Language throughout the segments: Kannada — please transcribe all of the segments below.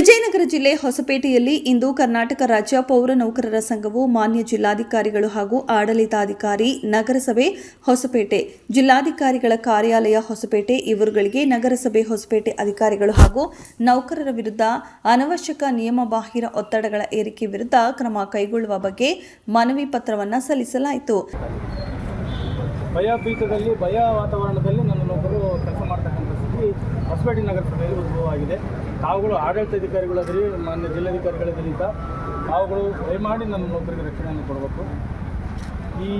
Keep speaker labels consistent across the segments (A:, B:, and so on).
A: ವಿಜಯನಗರ ಜಿಲ್ಲೆ ಹೊಸಪೇಟೆಯಲ್ಲಿ ಇಂದು ಕರ್ನಾಟಕ ರಾಜ್ಯ ಪೌರ ನೌಕರರ ಸಂಘವು ಮಾನ್ಯ ಜಿಲ್ಲಾಧಿಕಾರಿಗಳು ಹಾಗೂ ಆಡಳಿತಾಧಿಕಾರಿ ನಗರಸಭೆ ಹೊಸಪೇಟೆ, ಜಿಲ್ಲಾಧಿಕಾರಿಗಳ ಕಾರ್ಯಾಲಯ ಹೊಸಪೇಟೆ, ಇವರುಗಳಿಗೆ ನಗರಸಭೆ ಹೊಸಪೇಟೆ ಅಧಿಕಾರಿಗಳು ಹಾಗೂ ನೌಕರರ ವಿರುದ್ಧ ಅನವಶ್ಯಕ ನಿಯಮಬಾಹಿರ ಒತ್ತಡಗಳ ಏರಿಕೆ ವಿರುದ್ಧ ಕ್ರಮ ಕೈಗೊಳ್ಳುವ ಬಗ್ಗೆ ಮನವಿ ಪತ್ರವನ್ನು ಸಲ್ಲಿಸಲಾಯಿತು.
B: ಹೊಸಪೇಟೆ ನಗರಸಭೆಯಲ್ಲಿ ಉದ್ಭವ ಆಗಿದೆ ತಾವುಗಳು ಆಡಳಿತಾಧಿಕಾರಿಗಳಾದ್ರಿ, ಮಾನ್ಯ ಜಿಲ್ಲಾಧಿಕಾರಿಗಳಿದ್ರಿಂದ ತಾವುಗಳು ದಯಮಾಡಿ ನಮ್ಮ ನೌಕರಿಗೆ ರಕ್ಷಣೆಯನ್ನು ಕೊಡಬೇಕು. ಈ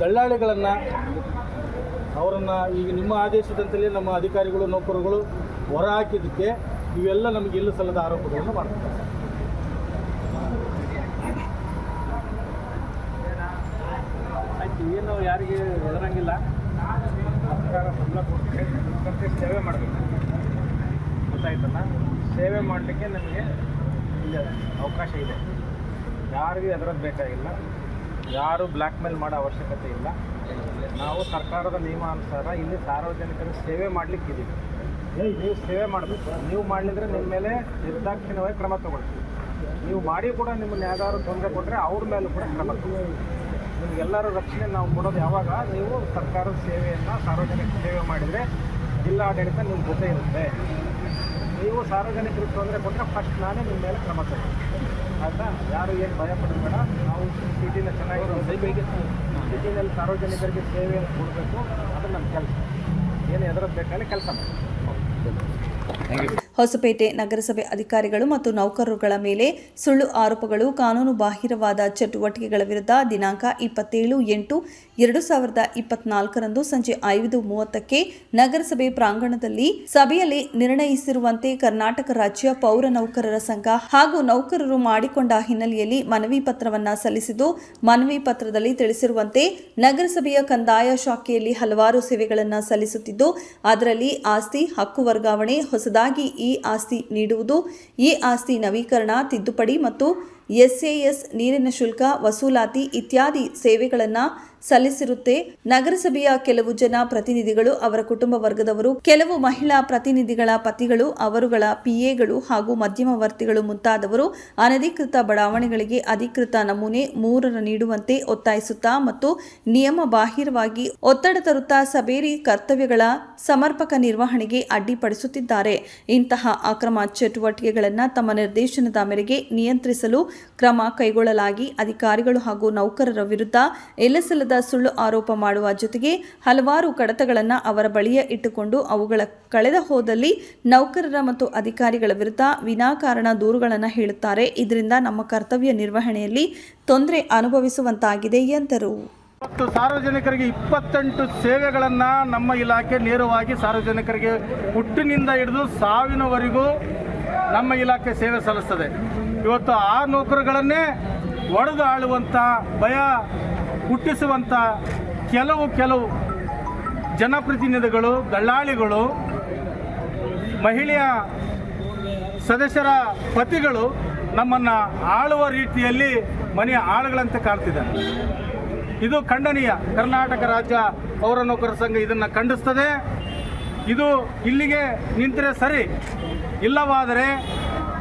B: ದಳ್ಳಾಳಿಗಳನ್ನು, ಅವರನ್ನು ಈಗ ನಿಮ್ಮ ಆದೇಶದಂತಲೇ ನಮ್ಮ ಅಧಿಕಾರಿಗಳು ನೌಕರುಗಳು ಹೊರ ಹಾಕಿದ್ದಕ್ಕೆ ಇವೆಲ್ಲ ನಮಗೆ ಇಲ್ಲ ಸಲ್ಲದ ಆರೋಪಗಳನ್ನು ಮಾಡ್ತಾರೆ. ಏನು ಯಾರಿಗೆ ಹೆದರಂಗಿಲ್ಲ. ಸರ್ಕಾರ ಸೇವೆ ಮಾಡಬೇಕು. ಗೊತ್ತಾಯ್ತಲ್ಲ? ಸೇವೆ ಮಾಡಲಿಕ್ಕೆ ನಮಗೆ ಇದೆ ಅವಕಾಶ ಇದೆ. ಯಾರಿಗೂ ಅದರದ್ದು ಬೇಕಾಗಿಲ್ಲ. ಯಾರು ಬ್ಲ್ಯಾಕ್ ಮೇಲ್ ಮಾಡೋ ಅವಶ್ಯಕತೆ ಇಲ್ಲ. ನಾವು ಸರ್ಕಾರದ ನಿಯಮಾನುಸಾರ ಇಲ್ಲಿ ಸಾರ್ವಜನಿಕರ ಸೇವೆ ಮಾಡಲಿಕ್ಕಿದ್ದೀವಿ ನೀವು ಸೇವೆ ಮಾಡಬೇಕು. ನೀವು ಮಾಡಲಿದ್ರೆ ನಿಮ್ಮ ಮೇಲೆ ನಿರ್ದಾಕ್ಷಿಣ್ಯವಾಗಿ ಕ್ರಮ ತಗೊಳ್ತೀವಿ. ನೀವು ಮಾಡಿ ಕೂಡ ನಿಮ್ಮನ್ನು ಯಾವ್ದಾದ್ರು ತೊಂದರೆ ಕೊಟ್ಟರೆ ಅವ್ರ ಮೇಲೂ ಕೂಡ ಕ್ರಮ ತಗೊಳ್ತೀವಿ. ನಿಮಗೆಲ್ಲರೂ ರಕ್ಷಣೆ ನಾವು ಕೊಡೋದು ಯಾವಾಗ? ನೀವು ಸರ್ಕಾರದ ಸೇವೆಯನ್ನು ಸಾರ್ವಜನಿಕ ಸೇವೆ ಮಾಡಿದರೆ ಜಿಲ್ಲಾಡಳಿತ ನಿಮ್ಮ ಜೊತೆ ಇರುತ್ತೆ. ನೀವು ಸಾರ್ವಜನಿಕರಿಗೆ ತೊಂದರೆ ಕೊಟ್ಟರೆ ಫಸ್ಟ್ ನಾನೇ ನಿಮ್ಮ ಮೇಲೆ ಕ್ರಮ ತಗೊಳ್ತೀನಿ ಆಯಿತಾ? ಯಾರು ಏನು ಭಯ ಪಡಬೇಡ ನಾವು ಸಿಟಿನ ಚೆನ್ನಾಗಿ ಸಿಟಿನಲ್ಲಿ ಸಾರ್ವಜನಿಕರಿಗೆ ಸೇವೆಯನ್ನು ಕೊಡಬೇಕು. ಅದು ನಮ್ಮ ಕೆಲಸ. ಏನು ಎದುರದ್ದು ಬೇಕಾದ್ರೆ ಕೆಲಸ ಮಾಡಿ
A: ಹೊಸಪೇಟೆ ನಗರಸಭೆ ಅಧಿಕಾರಿಗಳು ಮತ್ತು ನೌಕರರುಗಳ ಮೇಲೆ ಸುಳ್ಳು ಆರೋಪಗಳು, ಕಾನೂನು ಬಾಹಿರವಾದ ಚಟುವಟಿಕೆಗಳ ವಿರುದ್ಧ ದಿನಾಂಕ ಇಪ್ಪತ್ತೇಳು ಎಂಟು ಎರಡು ಸಾವಿರದ ಇಪ್ಪತ್ನಾಲ್ಕರಂದು ಸಂಜೆ ಐದು ಮೂವತ್ತಕ್ಕೆ ನಗರಸಭೆ ಪ್ರಾಂಗಣದಲ್ಲಿ ಸಭೆಯಲ್ಲಿ ನಿರ್ಣಯಿಸಿರುವಂತೆ ಕರ್ನಾಟಕ ರಾಜ್ಯ ಪೌರ ನೌಕರರ ಸಂಘ ಹಾಗೂ ನೌಕರರು ಮಾಡಿಕೊಂಡ ಹಿನ್ನೆಲೆಯಲ್ಲಿ ಮನವಿ ಪತ್ರವನ್ನು ಸಲ್ಲಿಸಿದ್ದು, ಮನವಿ ಪತ್ರದಲ್ಲಿ ತಿಳಿಸಿರುವಂತೆ ನಗರಸಭೆಯ ಕಂದಾಯ ಶಾಖೆಯಲ್ಲಿ ಹಲವಾರು ಸೇವೆಗಳನ್ನು ಸಲ್ಲಿಸುತ್ತಿದ್ದು, ಅದರಲ್ಲಿ ಆಸ್ತಿ, ಹಕ್ಕು ವರ್ಗಾವಣೆ ಹೊಸದಾಗಿ ಈ ಆಸ್ತಿ ನೀಡುವುದು. ಈ ಆಸ್ತಿ ನವೀಕರಣ ತಿದ್ದುಪಡಿ ಮತ್ತು ಎಸ್ಎಎಸ್ ನೀರಿನ ಶುಲ್ಕ, ವಸೂಲಾತಿ ಇತ್ಯಾದಿ ಸೇವೆಗಳನ್ನು ಸಲ್ಲಿಸಿರುತ್ತೆ. ನಗರಸಭೆಯ ಕೆಲವು ಜನ ಪ್ರತಿನಿಧಿಗಳು, ಅವರ ಕುಟುಂಬ ವರ್ಗದವರು, ಕೆಲವು ಮಹಿಳಾ ಪ್ರತಿನಿಧಿಗಳ ಪತಿಗಳು, ಅವರುಗಳ ಪಿಎಗಳು ಹಾಗೂ ಮಧ್ಯಮವರ್ತಿಗಳು ಮುಂತಾದವರು ಅನಧಿಕೃತ ಬಡಾವಣೆಗಳಿಗೆ ಅಧಿಕೃತ ನಮೂನೆ ಮೂರರ ನೀಡುವಂತೆ ಒತ್ತಾಯಿಸುತ್ತಾ ಮತ್ತು ನಿಯಮ ಬಾಹಿರವಾಗಿ ಒತ್ತಡ ತರುತ್ತಾ ಸಬೇರಿ ಕರ್ತವ್ಯಗಳ ಸಮರ್ಪಕ ನಿರ್ವಹಣೆಗೆ ಅಡ್ಡಿಪಡಿಸುತ್ತಿದ್ದಾರೆ. ಇಂತಹ ಅಕ್ರಮ ಚಟುವಟಿಕೆಗಳನ್ನು ತಮ್ಮ ನಿರ್ದೇಶನದ ಮೇರೆಗೆ ನಿಯಂತ್ರಿಸಲು ಕ್ರಮ ಕೈಗೊಳ್ಳಲಾಗಿ ಅಧಿಕಾರಿಗಳು ಹಾಗೂ ನೌಕರರ ವಿರುದ್ಧ ಎಲ್ಲಸಲ್ಲದ ಸುಳ್ಳು ಆರೋಪ ಮಾಡುವ ಜೊತೆಗೆ ಹಲವಾರು ಕಡತಗಳನ್ನು ಅವರ ಬಳಿಯೇ ಇಟ್ಟುಕೊಂಡು ಅವುಗಳ ಕಳೆದ ಹೋದಲ್ಲಿ ನೌಕರರ ಮತ್ತು ಅಧಿಕಾರಿಗಳ ವಿರುದ್ಧ ವಿನಾಕಾರಣ ದೂರುಗಳನ್ನು ಹೇಳುತ್ತಾರೆ. ಇದರಿಂದ ನಮ್ಮ ಕರ್ತವ್ಯ ನಿರ್ವಹಣೆಯಲ್ಲಿ ತೊಂದರೆ ಅನುಭವಿಸುವಂತಾಗಿದೆ ಎಂದರು.
B: ಮತ್ತು ಸಾರ್ವಜನಿಕರಿಗೆ ಇಪ್ಪತ್ತೆಂಟು ಸೇವೆಗಳನ್ನು ನಮ್ಮ ಇಲಾಖೆ ನೇರವಾಗಿ ಸಾರ್ವಜನಿಕರಿಗೆ ಹುಟ್ಟಿನಿಂದ ಹಿಡಿದು ಸಾವಿನವರೆಗೂ ನಮ್ಮ ಇಲಾಖೆ ಸೇವೆ ಸಲ್ಲಿಸ್ತದೆ. ಇವತ್ತು ಆ ನೌಕರಗಳನ್ನೇ ಒಡೆದು ಆಳುವಂಥ ಭಯ ಹುಟ್ಟಿಸುವಂಥ ಕೆಲವು ಕೆಲವು ಜನಪ್ರತಿನಿಧಿಗಳು, ದಳ್ಳಾಳಿಗಳು, ಮಹಿಳೆಯ ಸದಸ್ಯರ ಪತಿಗಳು ನಮ್ಮನ್ನು ಆಳುವ ರೀತಿಯಲ್ಲಿ ಮನೆಯ ಆಳುಗಳಂತೆ ಕಾಣ್ತಿದ್ದಾರೆ. ಇದು ಖಂಡನೀಯ. ಕರ್ನಾಟಕ ರಾಜ್ಯ ಪೌರ ನೌಕರ ಸಂಘ ಇದನ್ನು ಖಂಡಿಸ್ತದೆ. ಇದು ಇಲ್ಲಿಗೆ ನಿಂತರೆ ಸರಿ. ಇಲ್ಲವಾದರೆ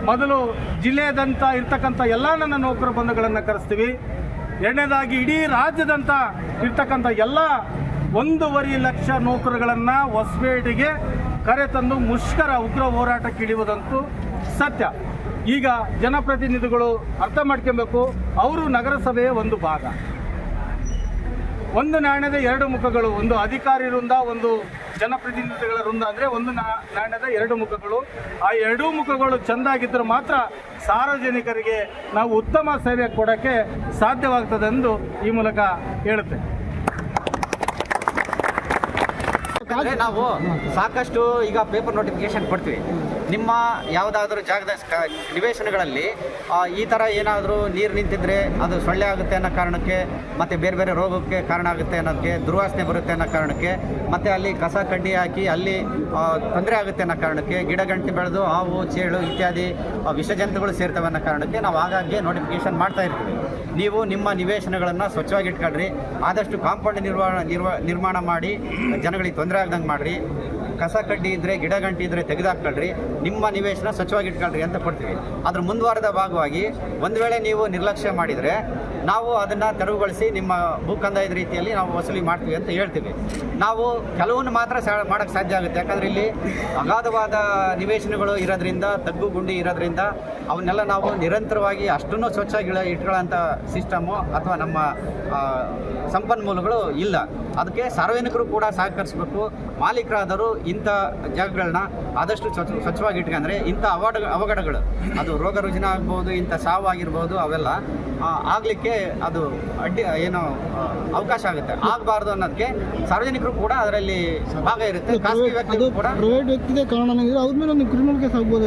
B: ಮೊದಲು ಜಿಲ್ಲೆಯಾದಂಥ ಇರ್ತಕ್ಕಂಥ ಎಲ್ಲ ನನ್ನ ನೌಕರ ಬಂಧುಗಳನ್ನು ಕರೆಸ್ತೀವಿ. ಎರಡನೇದಾಗಿ ಇಡೀ ರಾಜ್ಯದಂತ ಇರ್ತಕ್ಕಂಥ ಎಲ್ಲ ಒಂದೂವರೆ ಲಕ್ಷ ನೌಕರುಗಳನ್ನು ಹೊಸಪೇಟೆಗೆ ಕರೆತಂದು ಮುಷ್ಕರ ಉಗ್ರ ಹೋರಾಟಕ್ಕೆ ಇಳಿಯುವುದಂತೂ ಸತ್ಯ. ಈಗ ಜನಪ್ರತಿನಿಧಿಗಳು ಅರ್ಥ ಮಾಡ್ಕೊಬೇಕು, ಅವರು ನಗರಸಭೆಯ ಒಂದು ಭಾಗ. ಒಂದು ನಾಣ್ಯದ ಎರಡು ಮುಖಗಳು, ಒಂದು ಅಧಿಕಾರಿ ವೃಂದ, ಒಂದು ಜನಪ್ರತಿನಿಧಿಗಳ ವೃಂದ ಅಂದರೆ ಒಂದು ನಾಣ್ಯದ ಎರಡು ಮುಖಗಳು. ಆ ಎರಡೂ ಮುಖಗಳು ಚೆಂದಾಗಿದ್ದರೆ ಮಾತ್ರ ಸಾರ್ವಜನಿಕರಿಗೆ ನಾವು ಉತ್ತಮ ಸೇವೆ ಕೊಡೋಕ್ಕೆ ಸಾಧ್ಯವಾಗ್ತದೆ ಎಂದು ಈ ಮೂಲಕ ಹೇಳುತ್ತೆ
C: ನಾವು ಸಾಕಷ್ಟು ಈಗ ಪೇಪರ್ ನೋಟಿಫಿಕೇಶನ್ ಕೊಡ್ತೀವಿ. ನಿಮ್ಮ ಯಾವುದಾದ್ರೂ ಜಾಗದ ನಿವೇಶನಗಳಲ್ಲಿ ಈ ಥರ ಏನಾದರೂ ನೀರು ನಿಂತಿದ್ರೆ ಅದು ಸೊಳ್ಳೆ ಆಗುತ್ತೆ ಅನ್ನೋ ಕಾರಣಕ್ಕೆ, ಮತ್ತು ಬೇರೆ ಬೇರೆ ರೋಗಕ್ಕೆ ಕಾರಣ ಆಗುತ್ತೆ ಅನ್ನೋದಕ್ಕೆ ದುರ್ವಾಸನೆ ಬರುತ್ತೆ ಅನ್ನೋ ಕಾರಣಕ್ಕೆ, ಮತ್ತು ಅಲ್ಲಿ ಕಸ ಕಡ್ಡಿ ಹಾಕಿ ಅಲ್ಲಿ ತೊಂದರೆ ಆಗುತ್ತೆ ಅನ್ನೋ ಕಾರಣಕ್ಕೆ, ಗಿಡ ಗಂಟೆ ಬೆಳೆದು ಹಾವು, ಚೇಳು ಇತ್ಯಾದಿ ವಿಷಜಂತುಗಳು ಸೇರ್ತವೆ ಅನ್ನೋ ಕಾರಣಕ್ಕೆ ನಾವು ಆಗಾಗ್ಗೆ ನೋಟಿಫಿಕೇಶನ್ ಮಾಡ್ತಾ ಇರ್ತೀವಿ. ನೀವು ನಿಮ್ಮ ನಿವೇಶನಗಳನ್ನು ಸ್ವಚ್ಛವಾಗಿ ಇಟ್ಕೊಳ್ರಿ ಆದಷ್ಟು ಕಾಂಪೌಂಡ್ ನಿರ್ವಹಣ ನಿರ್ವ, ನಿರ್ಮಾಣ ಮಾಡಿ, ಜನಗಳಿಗೆ ತೊಂದರೆ ಆಗ್ದಂಗೆ ಮಾಡಿರಿ. ಕಸ ಕಡ್ಡಿ ಇದ್ರೆ, ಗಿಡ ಗಂಟಿ ಇದ್ರೆ ತೆಗೆದಾಕೊಳ್ಳ್ರಿ ನಿಮ್ಮ ನಿವೇಶನ ಸ್ವಚ್ಛವಾಗಿ ಇಟ್ಕೊಳ್ರಿ ಅಂತ ಕೊಡ್ತೀವಿ. ಅದ್ರ ಮುಂದುವರೆದ ಭಾಗವಾಗಿ ಒಂದು ವೇಳೆ ನೀವು ನಿರ್ಲಕ್ಷ್ಯ ಮಾಡಿದರೆ ನಾವು ಅದನ್ನು ತೆರವುಗೊಳಿಸಿ ನಿಮ್ಮ ಭೂ ಕಂದಾಯದ ರೀತಿಯಲ್ಲಿ ನಾವು ವಸೂಲಿ ಮಾಡ್ತೀವಿ ಅಂತ ಹೇಳ್ತೀವಿ. ನಾವು ಕೆಲವನ್ನು ಮಾತ್ರ ಮಾಡೋಕ್ಕೆ ಸಾಧ್ಯ ಆಗುತ್ತೆ. ಯಾಕಂದರೆ ಇಲ್ಲಿ ಅಗಾಧವಾದ ನಿವೇಶನಗಳು ಇರೋದ್ರಿಂದ, ತಗ್ಗು ಗುಂಡಿ ಇರೋದ್ರಿಂದ ಅವನ್ನೆಲ್ಲ ನಾವು ನಿರಂತರವಾಗಿ ಅಷ್ಟನ್ನು ಸ್ವಚ್ಛವಾಗಿ ಇಳ- ಇಟ್ಕೊಳ್ಳೋಂಥ ಸಿಸ್ಟಮು ಅಥವಾ ನಮ್ಮ ಸಂಪನ್ಮೂಲಗಳು ಇಲ್ಲ. ಅದಕ್ಕೆ ಸಾರ್ವಜನಿಕರು ಕೂಡ ಸಹಕರಿಸಬೇಕು. ಮಾಲೀಕರಾದರು ಇಂಥ ಜಾಗಗಳನ್ನ ಆದಷ್ಟು ಸ್ವಚ್ಛ ಸ್ವಚ್ಛವಾಗಿ ಇಟ್ಕೊಂಡ್ರೆ ಇಂಥ ಅವಾಡ ಅವಘಡಗಳು ಅದು ರೋಗ ರುಜಿನ ಆಗ್ಬೋದು ಇಂಥ ಸಾವಾಗಿರ್ಬೋದು ಅವೆಲ್ಲ ಆಗಲಿಕ್ಕೆ ಅದು ಅಡ್ಡಿ ಏನು ಅವಕಾಶ ಆಗುತ್ತೆ. ಆಗಬಾರ್ದು ಅನ್ನೋದಕ್ಕೆ ಸಾರ್ವಜನಿಕರು ಕೂಡ ಅದರಲ್ಲಿ ಭಾಗ ಇರುತ್ತೆ. ಖಾಸಗಿ
D: ವ್ಯಕ್ತಿಗೂ
C: ವ್ಯಕ್ತಿಗಳು ಕೂಡ
D: ಪ್ರೈವೇಟ್ ವ್ಯಕ್ತಿದೇ ಕಾರಣ ಅವ್ರ ಮೇಲೆ ಒಂದು ಕ್ರಿಮಿನಲ್ ಕೇಸ್ ಆಗ್ಬೋದು?